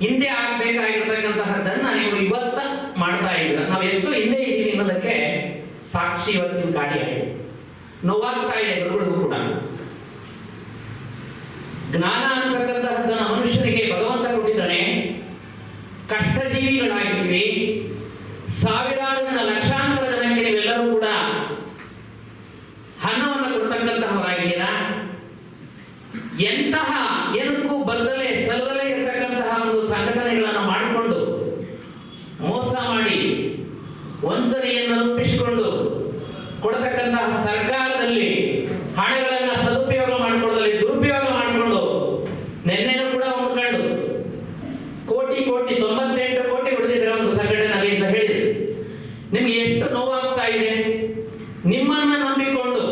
ಹಿಂದೆ ಆಗ್ಬೇಕಾಗಿರ್ತಕ್ಕಂತಹದ್ದನ್ನ ನೀವು ಇವತ್ತ ಮಾಡ್ತಾ ಇದ್ದೀರ ನಾವು ಎಷ್ಟು ಹಿಂದೆ ಇದ್ದೀವಿ ಅನ್ನೋದಕ್ಕೆ ಸಾಕ್ಷಿ ಇವತ್ತಿನ ಕಾರ್ಯ ಇದೆ ನೋವಾಗ್ತಾ ಇದೆ ಗುರುಗಳಿಗೂ ಕೂಡ. ಜ್ಞಾನ ಅಂತಕ್ಕಂತಹದ್ದನ್ನು ಮನುಷ್ಯನಿಗೆ ಭಗವಂತ ಕೊಟ್ಟಿದ್ದಾನೆ. ಕಷ್ಟಜೀವಿಗಳಾಗಿದ್ದೀವಿ. ಸಾವಿರ ಲಕ್ಷಾಂತರ ಜನಕ್ಕೆ ನೀವೆಲ್ಲರೂ ಕೂಡ ಹಣವನ್ನು ಕೊಡ್ತಕ್ಕಂತಹವರಾಗಿದ್ದೀರಾ ಎಂತಹ ಏನಕ್ಕೂ ಬದಲೇ ಸಲ್ಲಲೇ ಇರತಕ್ಕಂತಹ ಒಂದು ಸಂಘಟನೆಗಳನ್ನು ಮಾಡಿಕೊಂಡು ಮೋಸ ಮಾಡಿ ವಂಚನೆಯನ್ನು ರೂಪಿಸಿಕೊಂಡು ಕೊಡತಕ್ಕಂತಹ ಸರ್ಕಾರದಲ್ಲಿ ಹಣಗಳನ್ನ ಸದುಪಯೋಗ ಮಾಡಿಕೊಳ್ಳದಲ್ಲಿ ದುರುಪಯೋಗ ಮಾಡಿಕೊಂಡು ನಿನ್ನೆನೂ ಕೂಡ ಒಂದು ಕಂಡು ಕೋಟಿ ಕೋಟಿ ತೊಂಬತ್ತೆಂಟು ಕೋಟಿ ಹೊಡೆದಿದ್ರೆ ಒಂದು ಸಂಘಟನೆಯಲ್ಲಿ ಅಂತ ಹೇಳಿದ್ರು ನಿಮ್ಗೆ ಎಷ್ಟು ನೋವಾಗ್ತಾ ಇದೆ ನಿಮ್ಮನ್ನ ನಂಬಿಕೊಂಡು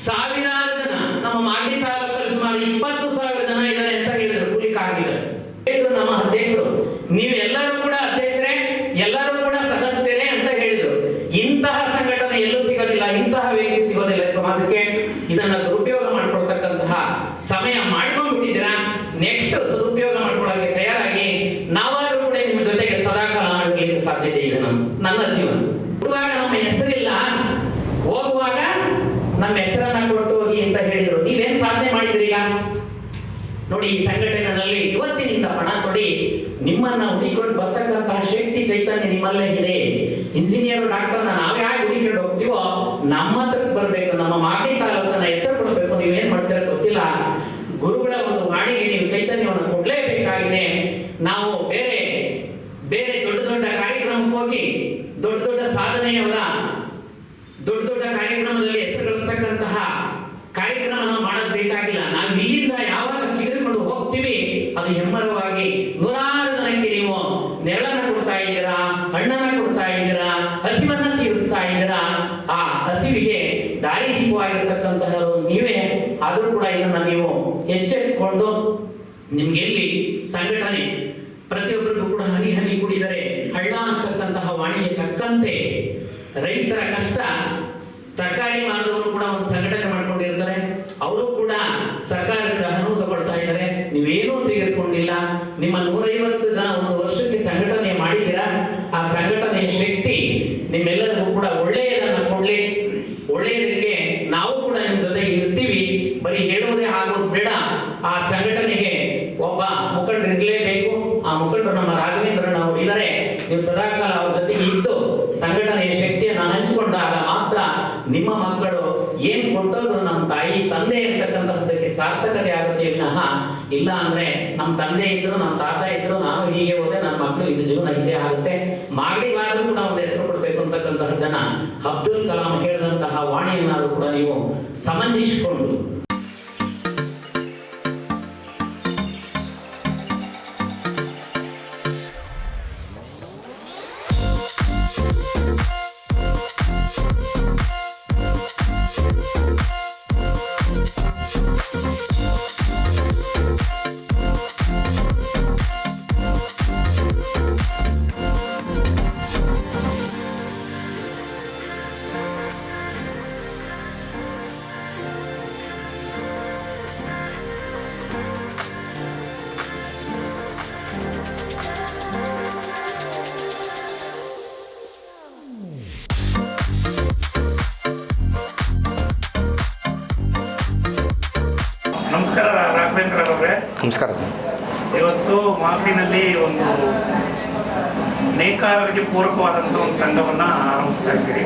ಸಾವಿರಾರು ಜನ ನಮ್ಮ ಮಾಗಡಿ ತಾಲೂಕಲ್ಲಿ ಸುಮಾರು ಇಪ್ಪತ್ತು ಸಾವಿರ ಜನ ಇದ್ದಾರೆ ಅಂತ ಹೇಳಿದ್ರು ಕೂಲಿ ಕಾರ್ಮಿಕರು ಹೇಳಿದ್ರು ನಮ್ಮ ಅಧ್ಯಕ್ಷರು ನೀವೆಲ್ಲರೂ ಕೂಡ ಅಧ್ಯಕ್ಷರೇ ಎಲ್ಲರೂ ಕೂಡ ಸದಸ್ಯರೇ ಅಂತ ಹೇಳಿದ್ರು ಇಂತಹ ಸಂಘಟನೆ ಎಲ್ಲೂ ಸಿಗೋದಿಲ್ಲ ಇಂತಹ ವ್ಯಕ್ತಿ ಸಿಗೋದಿಲ್ಲ ಸಮಾಜಕ್ಕೆ ಇದನ್ನ ದುರುಪಯೋಗ ಮಾಡ್ಕೊಳ್ತಕ್ಕಂತಹ ಸಮಯ ಮಾಡ್ಕೊಂಡ್ಬಿಟ್ಟಿದ್ದೀರಾ ನೆಕ್ಸ್ಟ್ ಸದುಪಯೋಗ ಮಾಡ್ಕೊಳ್ಳೋಕೆ ತಯಾರಾಗಿ ನಾವಾದ್ರೂ ಕೂಡ ನಿಮ್ಮ ಜೊತೆಗೆ ಸದಾಕಾಲ ಇರಲಿಕ್ಕೆ ಸಾಧ್ಯತೆ ಇದೆ ನಮ್ಮ ನನ್ನ ಜೀವನ ಹುಟ್ಟುವಾಗ ನಮ್ಮ ಹೆಸರಿಲ್ಲ ಹೋಗುವಾಗ ನಮ್ಮ ಹೆಸರನ್ನ ಕೊಟ್ಟು ಹೋಗಿ ಅಂತ ಹೇಳಿದ್ರು ನೀವೇನ್ ಸಾಧನೆ ಮಾಡಿದ್ರಿ ಈಗ ನೋಡಿ ಈ ಸಂಘಟನೆಯಲ್ಲಿ ಇವತ್ತಿನಿಂದ ಪಣ ಕೊಡಿ ನಿಮ್ಮನ್ನ ಹುಡುಕೊಂಡು ಬರ್ತಕ್ಕಂತಹ ಶಕ್ತಿ ಚೈತನ್ಯ ನಿಮ್ಮಲ್ಲೇ ಇದೆ. ಇಂಜಿನಿಯರ್ ಡಾಕ್ಟರ್ನ ನಾವೇ ಆಗಿ ಹುಡುಕೊಂಡು ಹೋಗ್ತೀವೋ, ನಮ್ಮ ಹತ್ರಕ್ಕೆ ಬರಬೇಕು, ನಮ್ಮ ಮಾಟಿ ತಾಲೂಕನ್ನ ಹೆಸರು ಕೊಡಬೇಕು, ನೀವು ಏನ್ ಮಾಡ್ತೀರ ಗೊತ್ತಿಲ್ಲ. ಗುರುಗಳ ಒಂದು ವಾಣಿಗೆ ನೀವು ಚೈತನ್ಯವನ್ನು ಕೊಡ್ಲೇಬೇಕಾಗಿದೆ. ನಾವು ಬೇರೆ ಬೇರೆ ದೊಡ್ಡ ದೊಡ್ಡ ಕಾರ್ಯಕ್ರಮಕ್ಕೆ ಹೋಗಿ, ದೊಡ್ಡ ದೊಡ್ಡ ಸಾಧನೆಯವರ, ದೊಡ್ಡ ದೊಡ್ಡ ಕಾರ್ಯಕ್ರಮದಲ್ಲಿ ಹೆಸರು ಗಳಿಸ್ತಕ್ಕಂತಹ ಕಾರ್ಯಕ್ರಮ ನಾವು ಮಾಡೋದು ಬೇಕಾಗಿಲ್ಲ ಹೋಗ್ತೀವಿ. ಅದು ಹೆಮ್ಮರವಾಗಿ ನೂರಾರು ಜನಕ್ಕೆ ನೀವು ನೆರಳನ್ನ ಕೊಡ್ತಾ ಇದ್ದೀರಾ, ಹಣ್ಣನ್ನ ಕೊಡ್ತಾ ಇದ್ದೀರಾ, ಹಸಿವನ್ನ ತೀರಿಸ್ತಾ ಇದ್ದೀರಾ, ಆ ಹಸಿವಿಗೆ ದಾರಿ ದೀಪವಾಗಿರ್ತಕ್ಕಂತಹ ನೀವೇ ಆದರೂ ಕೂಡ ಇದನ್ನ ನೀವು ಎಚ್ಚೆತ್ತುಕೊಂಡು ನಿಮ್ಗೆ ಎಲ್ಲಿ ಸಂಘಟನೆ ಪ್ರತಿಯೊಬ್ಬರಿಗೂ ಕೂಡ ಹನಿ ಹನಿ ಕುಡಿದರೆ ಹಳ್ಳ ಅಂತಕ್ಕಂತಹ ವಾಣಿಗೆ ತಕ್ಕಂತೆ ರೈತರ ಕಷ್ಟ ತರಕಾರಿ ಮಾರುವವರು ಕೂಡ ಒಂದು ಸಂಘಟನೆ ಮಾಡ್ಕೊಂಡಿರ್ತಾರೆ. ಅವರು ಕೂಡ ಇದ್ದಾರೆ ನೀವೇನೂ ತೆಗೆದುಕೊಂಡಿಲ್ಲ, ನಿಮ್ಮ ನೂರೈವತ್ತು ಜನ ಒಂದು ವರ್ಷಕ್ಕೆ ಸಂಘಟನೆ ಮಾಡಿದ್ದೀರಾ? ಆ ಸಂಘಟನೆಯ ಶಕ್ತಿ ನಿಮ್ಮೆಲ್ಲರಿಗೂ ಕೂಡ ಒಳ್ಳೆಯದನ್ನ ಕೊಡ್ಲಿ. ಒಳ್ಳೆಯದಕ್ಕೆ ನಾವು ಕೂಡ ನಿಮ್ಮ ಜೊತೆಗೆ ಇರ್ತೀವಿ. ಬರೀ ಹೇಳುವುದೇ ಆಗೋದು ಬೇಡ. ಆ ಸಂಘಟನೆಗೆ ಒಬ್ಬ ಮುಖಂಡರು ಇರಲೇಬೇಕು. ಆ ಮುಖಂಡರು ನಮ್ಮ ರಾಘವೇಂದ್ರನ್ ಅವರು ಇದ್ದಾರೆ. ನೀವು ಸದಾಕಾಲ ಅವ್ರ ಜೊತೆ ಇದ್ದು ಸಂಘಟನೆಯ ಶಕ್ತಿಯನ್ನು ಹಂಚಿಕೊಂಡಾಗ ಮಾತ್ರ ನಿಮ್ಮ ಮಕ್ಕಳು ಏನ್ ಕೊಟ್ಟೋದ್ರು ನಮ್ಮ ತಾಯಿ, ತಂದೆ ಅಂತಕ್ಕಂತಹದ್ದಕ್ಕೆ ಸಾರ್ಥಕತೆ ಆಗುತ್ತೆ. ವಿನಃ ಇಲ್ಲ ಅಂದ್ರೆ ನಮ್ಮ ತಂದೆ ಇದ್ರು ನಮ್ಮ ತಾತ ಇದ್ರು, ನಾನು ಹೀಗೆ ಹೋದೆ ನನ್ನ ಮಕ್ಕಳು ಇದು ಜೀವನ ಇದೇ ಆಗುತ್ತೆ. ಮಾಡಿವಾದ್ರೂ ಕೂಡ ಒಂದು ಹೆಸರು ಕೊಡ್ಬೇಕು ಜನ ಅಬ್ದುಲ್ ಕಲಾಂ ಹೇಳಿದಂತಹ ವಾಣಿಯನ್ನಾದ್ರೂ ಕೂಡ ನೀವು ಸಮಂಜಿಸಿಕೊಂಡು ಆರಂಭಿಸ್ತಾ ಇದ್ದೀರಿ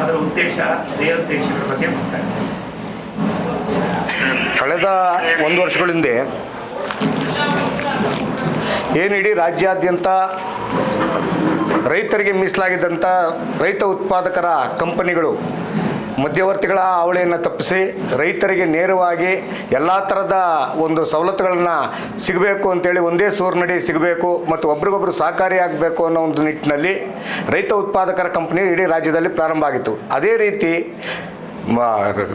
ಅದರ ಉದ್ದೇಶ ದೇವೋದ್ದೇಶಗಳ ಬಗ್ಗೆ ಮಾತಾಡ್ತೀವಿ ಕಳೆದ ಒಂದು ವರ್ಷಗಳ ಹಿಂದೆ ಏನು ರಾಜ್ಯಾದ್ಯಂತ ರೈತರಿಗೆ ಮೀಸಲಾಗಿದ್ದಂಥ ರೈತ ಉತ್ಪಾದಕರ ಕಂಪನಿಗಳು ಮಧ್ಯವರ್ತಿಗಳ ಹಾವಳಿಯನ್ನು ತಪ್ಪಿಸಿ ರೈತರಿಗೆ ನೇರವಾಗಿ ಎಲ್ಲ ಥರದ ಒಂದು ಸವಲತ್ತುಗಳನ್ನು ಸಿಗಬೇಕು ಅಂತೇಳಿ ಒಂದೇ ಸೂರಿನಡಿ ಸಿಗಬೇಕು ಮತ್ತು ಒಬ್ರಿಗೊಬ್ರು ಸಹಕಾರಿಯಾಗಬೇಕು ಅನ್ನೋ ಒಂದು ನಿಟ್ಟಿನಲ್ಲಿ ರೈತ ಉತ್ಪಾದಕರ ಕಂಪ್ನಿ ಇಡೀ ರಾಜ್ಯದಲ್ಲಿ ಪ್ರಾರಂಭ ಆಗಿತ್ತು. ಅದೇ ರೀತಿ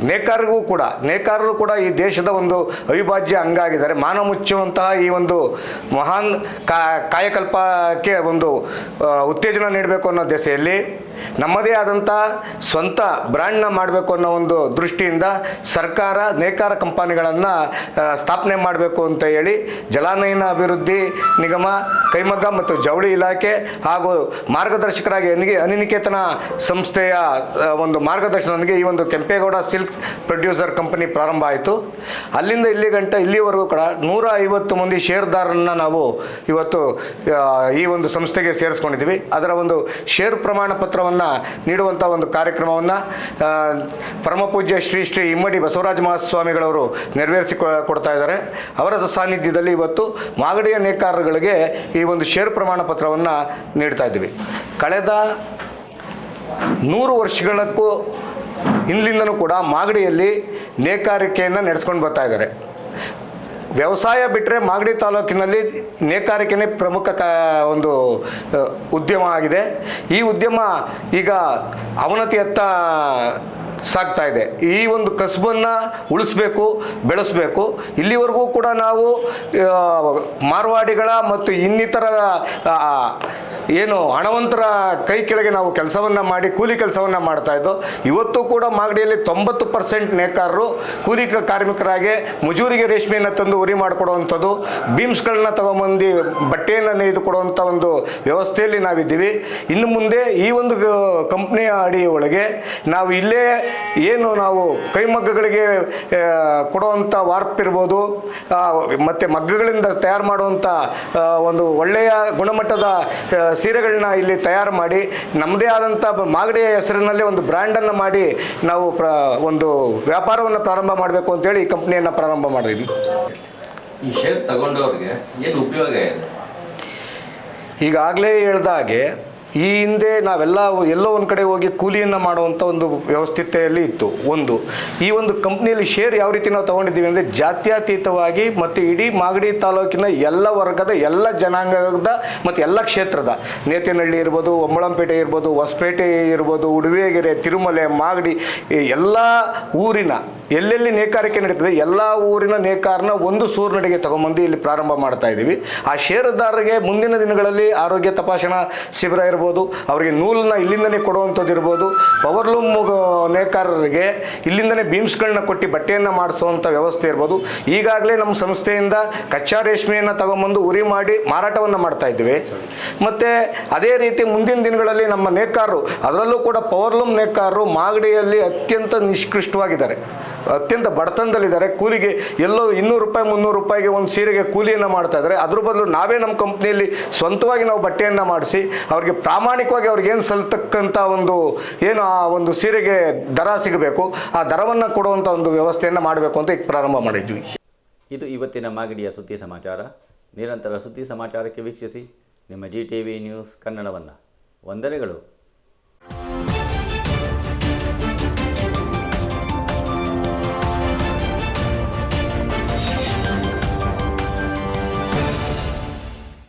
ನೇಕಾರರಿಗೂ ಕೂಡ, ನೇಕಾರರು ಕೂಡ ಈ ದೇಶದ ಒಂದು ಅವಿಭಾಜ್ಯ ಅಂಗ ಆಗಿದ್ದಾರೆ. ಮಾನ ಮುಚ್ಚುವಂತಹ ಈ ಒಂದು ಮಹಾನ್ ಕಾಯಕಲ್ಪಕ್ಕೆ ಒಂದು ಉತ್ತೇಜನ ನೀಡಬೇಕು ಅನ್ನೋ ದೆಸೆಯಲ್ಲಿ ನಮ್ಮದೇ ಆದಂಥ ಸ್ವಂತ ಬ್ರ್ಯಾಂಡ್ನ ಮಾಡಬೇಕು ಅನ್ನೋ ಒಂದು ದೃಷ್ಟಿಯಿಂದ ಸರ್ಕಾರ ನೇಕಾರ ಕಂಪನಿಗಳನ್ನು ಸ್ಥಾಪನೆ ಮಾಡಬೇಕು ಅಂತ ಹೇಳಿ ಜಲಾನಯನ ಅಭಿವೃದ್ಧಿ ನಿಗಮ, ಕೈಮಗ್ಗ ಮತ್ತು ಜವಳಿ ಇಲಾಖೆ ಹಾಗೂ ಮಾರ್ಗದರ್ಶಕರಾಗಿ ಅನಿನಿಕೇತನ ಸಂಸ್ಥೆಯ ಒಂದು ಮಾರ್ಗದರ್ಶನದೊಂದಿಗೆ ಈ ಒಂದು ಕೆಂಪೇಗೌಡ ಸಿಲ್ಕ್ ಪ್ರೊಡ್ಯೂಸರ್ ಕಂಪನಿ ಪ್ರಾರಂಭ ಆಯಿತು. ಅಲ್ಲಿಂದ ಇಲ್ಲಿ ಗಂಟ, ಇಲ್ಲಿವರೆಗೂ ಕೂಡ ನೂರ ಐವತ್ತು ಮಂದಿ ಷೇರುದಾರರನ್ನು ನಾವು ಇವತ್ತು ಈ ಒಂದು ಸಂಸ್ಥೆಗೆ ಸೇರಿಸ್ಕೊಂಡಿದ್ದೀವಿ. ಅದರ ಒಂದು ಷೇರು ಪ್ರಮಾಣ ಪತ್ರವನ್ನು ನೀಡುವಂಥ ಒಂದು ಕಾರ್ಯಕ್ರಮವನ್ನು ಪರಮ ಪೂಜ್ಯ ಶ್ರೀ ಶ್ರೀ ಇಮ್ಮಡಿ ಬಸವರಾಜ ಮಹಾಸ್ವಾಮಿಗಳವರು ನೆರವೇರಿಸಿ ಕೊಡ್ತಾ ಇದ್ದಾರೆ. ಅವರ ಸಾನ್ನಿಧ್ಯದಲ್ಲಿ ಇವತ್ತು ಮಾಗಡಿಯ ನೇಕಾರರುಗಳಿಗೆ ಈ ಒಂದು ಷೇರು ಪ್ರಮಾಣ ಪತ್ರವನ್ನು ನೀಡ್ತಾ ಇದ್ದೀವಿ. ಕಳೆದ ನೂರು ವರ್ಷಗಳಕ್ಕೂ ಇಲ್ಲಿಂದನೂ ಕೂಡ ಮಾಗಡಿಯಲ್ಲಿ ನೇಕಾರಿಕೆಯನ್ನು ನಡೆಸ್ಕೊಂಡು ಬರ್ತಾ ಇದ್ದಾರೆ. ವ್ಯವಸಾಯ ಬಿಟ್ಟರೆ ಮಾಗಡಿ ತಾಲೂಕಿನಲ್ಲಿ ನೇಕಾರಿಕೆನೇ ಪ್ರಮುಖ ಕ ಒಂದು ಉದ್ಯಮ ಆಗಿದೆ. ಈ ಉದ್ಯಮ ಈಗ ಅವನತಿಯತ್ತ ಸಾಗ್ತಾ ಇದೆ. ಈ ಒಂದು ಕಸಬನ್ನು ಉಳಿಸ್ಬೇಕು, ಬೆಳೆಸಬೇಕು. ಇಲ್ಲಿವರೆಗೂ ಕೂಡ ನಾವು ಮಾರ್ವಾಡಿಗಳ ಮತ್ತು ಇನ್ನಿತರ ಏನು ಹಣವಂತರ ಕೈ ಕೆಳಗೆ ನಾವು ಕೆಲಸವನ್ನು ಮಾಡಿ, ಕೂಲಿ ಕೆಲಸವನ್ನು ಮಾಡ್ತಾ ಇದ್ದೋ, ಇವತ್ತು ಕೂಡ ಮಾಗಡಿಯಲ್ಲಿ ತೊಂಬತ್ತು ಪರ್ಸೆಂಟ್ ನೇಕಾರರು ಕೂಲಿ ಕಾರ್ಮಿಕರಾಗಿ ಮುಜೂರಿಗೆ ರೇಷ್ಮೆಯನ್ನು ತಂದು ಉರಿ ಮಾಡಿಕೊಡುವಂಥದ್ದು, ಬೀಮ್ಸ್ಗಳನ್ನ ತಗೊಂಬಂದು ಬಟ್ಟೆಯನ್ನು ನೇಯ್ದು ಕೊಡುವಂಥ ಒಂದು ವ್ಯವಸ್ಥೆಯಲ್ಲಿ ನಾವಿದ್ದೀವಿ. ಇನ್ನು ಮುಂದೆ ಈ ಒಂದು ಕಂಪ್ನಿಯ ಅಡಿ ಒಳಗೆ ನಾವು ಇಲ್ಲೇ ಏನು ನಾವು ಕೈಮಗ್ಗಗಳಿಗೆ ಕೊಡುವಂಥ ವಾರ್ಪ್ ಇರ್ಬೋದು ಮತ್ತು ಮಗ್ಗಗಳಿಂದ ತಯಾರು ಮಾಡುವಂಥ ಒಂದು ಒಳ್ಳೆಯ ಗುಣಮಟ್ಟದ ಸೀರೆಗಳನ್ನ ಇಲ್ಲಿ ತಯಾರು ಮಾಡಿ ನಮ್ಮದೇ ಆದಂಥ ಮಾಗಡಿಯ ಹೆಸರಿನಲ್ಲಿ ಒಂದು ಬ್ರ್ಯಾಂಡನ್ನು ಮಾಡಿ ನಾವು ಪ್ರ ಒಂದು ವ್ಯಾಪಾರವನ್ನು ಪ್ರಾರಂಭ ಮಾಡಬೇಕು ಅಂತೇಳಿ ಈ ಕಂಪ್ನಿಯನ್ನು ಪ್ರಾರಂಭ ಮಾಡಿದ್ವಿ. ಈ ಶೇರ್ ತಗೊಂಡವ್ರಿಗೆ ಏನು ಉಪಯೋಗ ಈಗಾಗಲೇ ಹೇಳ್ದ ಹಾಗೆ ಈ ಹಿಂದೆ ನಾವೆಲ್ಲ ಎಲ್ಲೋ ಒಂದು ಕಡೆ ಹೋಗಿ ಕೂಲಿಯನ್ನು ಮಾಡುವಂಥ ಒಂದು ವ್ಯವಸ್ಥಿತೆಯಲ್ಲಿ ಇತ್ತು, ಒಂದು. ಈ ಒಂದು ಕಂಪ್ನಿಯಲ್ಲಿ ಶೇರ್ ಯಾವ ರೀತಿ ನಾವು ತೊಗೊಂಡಿದ್ದೀವಿ ಅಂದರೆ ಜಾತ್ಯತೀತವಾಗಿ ಮತ್ತು ಇಡೀ ಮಾಗಡಿ ತಾಲೂಕಿನ ಎಲ್ಲ ವರ್ಗದ, ಎಲ್ಲ ಜನಾಂಗದ ಮತ್ತು ಎಲ್ಲ ಕ್ಷೇತ್ರದ. ನೇತನಹಳ್ಳಿ ಇರ್ಬೋದು ಒಂಬಳಂಪೇಟೆ ಇರ್ಬೋದು, ಹೊಸಪೇಟೆ ಇರ್ಬೋದು ಉಡುವೆಗೆರೆ ತಿರುಮಲೆ, ಮಾಗಡಿ ಎಲ್ಲ ಊರಿನ ಎಲ್ಲೆಲ್ಲಿ ನೇಕಾರಿಕೆ ನಡೀತದೆ ಎಲ್ಲ ಊರಿನ ನೇಕಾರನ ಒಂದು ಸೂರ್ನಡಿಗೆ ತಗೊಂಬಂದು ಇಲ್ಲಿ ಪ್ರಾರಂಭ ಮಾಡ್ತಾ ಇದ್ದೀವಿ. ಆ ಷೇರುದಾರರಿಗೆ ಮುಂದಿನ ದಿನಗಳಲ್ಲಿ ಆರೋಗ್ಯ ತಪಾಸಣಾ ಶಿಬಿರ ಇರ್ಬೋದು, ಅವರಿಗೆ ನೂಲನ್ನ ಇಲ್ಲಿಂದನೇ ಕೊಡುವಂಥದ್ದು ಇರ್ಬೋದು, ಪವರ್ಲೂಮ್ ನೇಕಾರರಿಗೆ ಇಲ್ಲಿಂದನೇ ಬೀಮ್ಸ್ಗಳನ್ನ ಕೊಟ್ಟು ಬಟ್ಟೆಯನ್ನು ಮಾಡಿಸುವಂಥ ವ್ಯವಸ್ಥೆ ಇರ್ಬೋದು. ಈಗಾಗಲೇ ನಮ್ಮ ಸಂಸ್ಥೆಯಿಂದ ಕಚ್ಚಾ ರೇಷ್ಮೆಯನ್ನು ತಗೊಂಬಂದು ಉರಿ ಮಾಡಿ ಮಾರಾಟವನ್ನು ಮಾಡ್ತಾ ಇದ್ದೀವಿ. ಮತ್ತು ಅದೇ ರೀತಿ ಮುಂದಿನ ದಿನಗಳಲ್ಲಿ ನಮ್ಮ ನೇಕಾರರು, ಅದರಲ್ಲೂ ಕೂಡ ಪವರ್ಲೂಮ್ ನೇಕಾರರು ಮಾಗಡಿಯಲ್ಲಿ ಅತ್ಯಂತ ನಿಷ್ಕೃಷ್ಟವಾಗಿದ್ದಾರೆ. ಅತ್ಯಂತ ಬಡತನದಲ್ಲಿದ್ದಾರೆ. ಕೂಲಿಗೆ ಎಲ್ಲೋ ಇನ್ನೂರು ರೂಪಾಯಿ, ಮುನ್ನೂರು ರೂಪಾಯಿಗೆ ಒಂದು ಸೀರೆಗೆ ಕೂಲಿಯನ್ನು ಮಾಡ್ತಾ ಇದ್ದಾರೆ. ಅದ್ರ ಬದಲು ನಾವೇ ನಮ್ಮ ಕಂಪ್ನಿಯಲ್ಲಿ ಸ್ವಂತವಾಗಿ ನಾವು ಬಟ್ಟೆಯನ್ನು ಮಾಡಿಸಿ, ಅವ್ರಿಗೆ ಪ್ರಾಮಾಣಿಕವಾಗಿ ಅವ್ರಿಗೆ ಏನು ಸಲ್ತಕ್ಕಂಥ ಒಂದು, ಏನು ಆ ಒಂದು ಸೀರೆಗೆ ದರ ಸಿಗಬೇಕು, ಆ ದರವನ್ನು ಕೊಡುವಂಥ ಒಂದು ವ್ಯವಸ್ಥೆಯನ್ನು ಮಾಡಬೇಕು ಅಂತ ಈಗ ಪ್ರಾರಂಭ ಮಾಡಿದ್ವಿ. ಇದು ಇವತ್ತಿನ ಮಾಗಡಿಯ ಸುದ್ದಿ ಸಮಾಚಾರ. ನಿರಂತರ ಸುದ್ದಿ ಸಮಾಚಾರಕ್ಕೆ ವೀಕ್ಷಿಸಿ. ನಿಮ್ಮ ಜಿ ಟಿ ವಿ ನ್ಯೂಸ್ ಕನ್ನಡವನ್ನು. ವಂದನೆಗಳು.